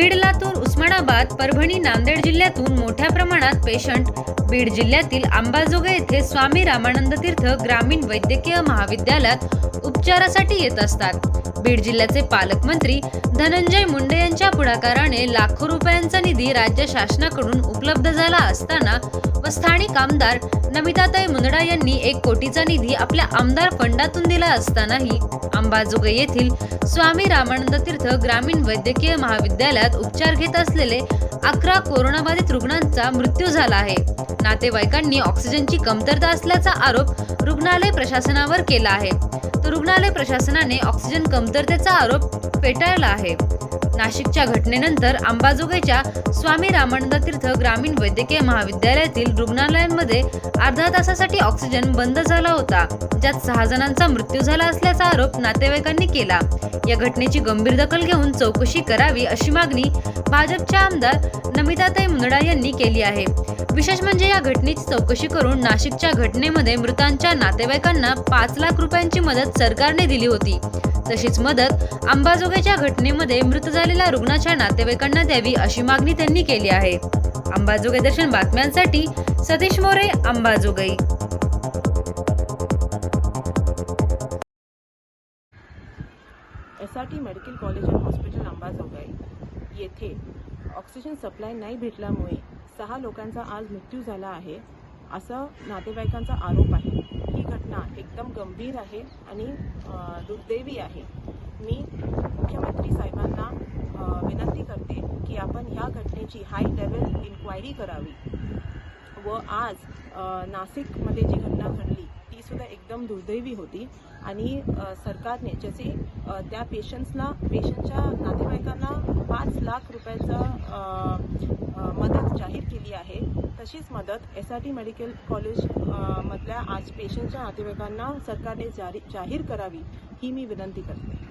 बीड लातूर उस्मानाबाद परभणी नांदेड जिल्ह्यातून मोठ्या प्रमाणात पेशंट. बीड जिल्ह्यातील आंबाजोगा येथे स्वामी रामानंद तीर्थ ग्रामीण वैद्यकीय महाविद्यालयात उपचारासाठी येत असतात. बीड जिल्ह्याचे पालकमंत्री धनंजय मुंडे यांच्या पुढाकाराने लाखो रुपयांचा निधी राज्य शासनाकडून उपलब्ध झाला असताना व स्थानिक आमदार नमिताताई मुंदडा यांनी एक कोटीचा निधी आपल्या आमदार फंडातून दिला असतानाही अंबाजोगाई येथील स्वामी रामानंद तीर्थ ग्रामीण वैद्यकीय महाविद्यालयात उपचार घेत असलेले अकरा कोरोनाबाधित रुग्णांचा मृत्यू झाला आहे. नातेवाईकांनी ऑक्सिजनची कमतरता असल्याचा आरोप रुग्णालय प्रशासनावर केला आहे. तर रुग्णालय प्रशासनाने ऑक्सिजन कमतरतेचा आरोप फेटाळला आहे. नाशिकच्या घटनेनंतर अंबाजोगाईच्या स्वामी रामानंद तीर्थ ग्रामीण वैद्यकीय महाविद्यालयातील रुग्णालयांमध्ये अर्धा तासासाठी ऑक्सिजन बंद झाला होता ज्यात सहा जणांचा मृत्यू झाला असल्याचा आरोप नातेवाईकांनी केला. या घटनेची गंभीर दखल घेऊन चौकशी करावी अशी मागणी भाजपच्या आमदार नमिताताई मुंदडा यांनी केली आहे. विशेष म्हणजे या घटनेची चौकशी करून नाशिकच्या घटनेमध्ये मृतांच्या नातेवाईकांना पाच लाख रुपयांची मदत सरकारने दिली होती. तशीच मदत अंबाजोगाईच्या घटनेमध्ये मृत झालेल्या रुग्णाच्या नातेवाईकांना द्यावी अशी मागणी त्यांनी केली आहे. अंबाजोगाई दर्शन बातम्यांसाठी Satish More Ambajogai S R T medical college and hospital Ambajogai येथे ऑक्सिजन सप्लाय नाही भेटल्यामुळे सहा लोकांचा आज मृत्यू झाला आहे. असं नातेवाईकांचा आरोप आहे. ही घटना एकदम गंभीर आहे आणि दुर्दैवी आहे. मी मुख्यमंत्री साहेबांना विनंती करते की आपण ह्या घटनेची हाय लेवल इन्क्वायरी करावी. व आज नाशिकमध्ये जी घटना घडली ती सुद्धा एकदम दुर्दैवी होती. आणि सरकारने जसे त्या पेशंट्सला पेशंटच्या नातेवाईकांना पाच लाख रुपयाचा मदत जाहीर केली आहे. तशीच मदत S R T medical college मधल्या आज पेशंटच्या नातेवाईकांना सरकारने जारी जाहीर करावी ही मी विनंती करते.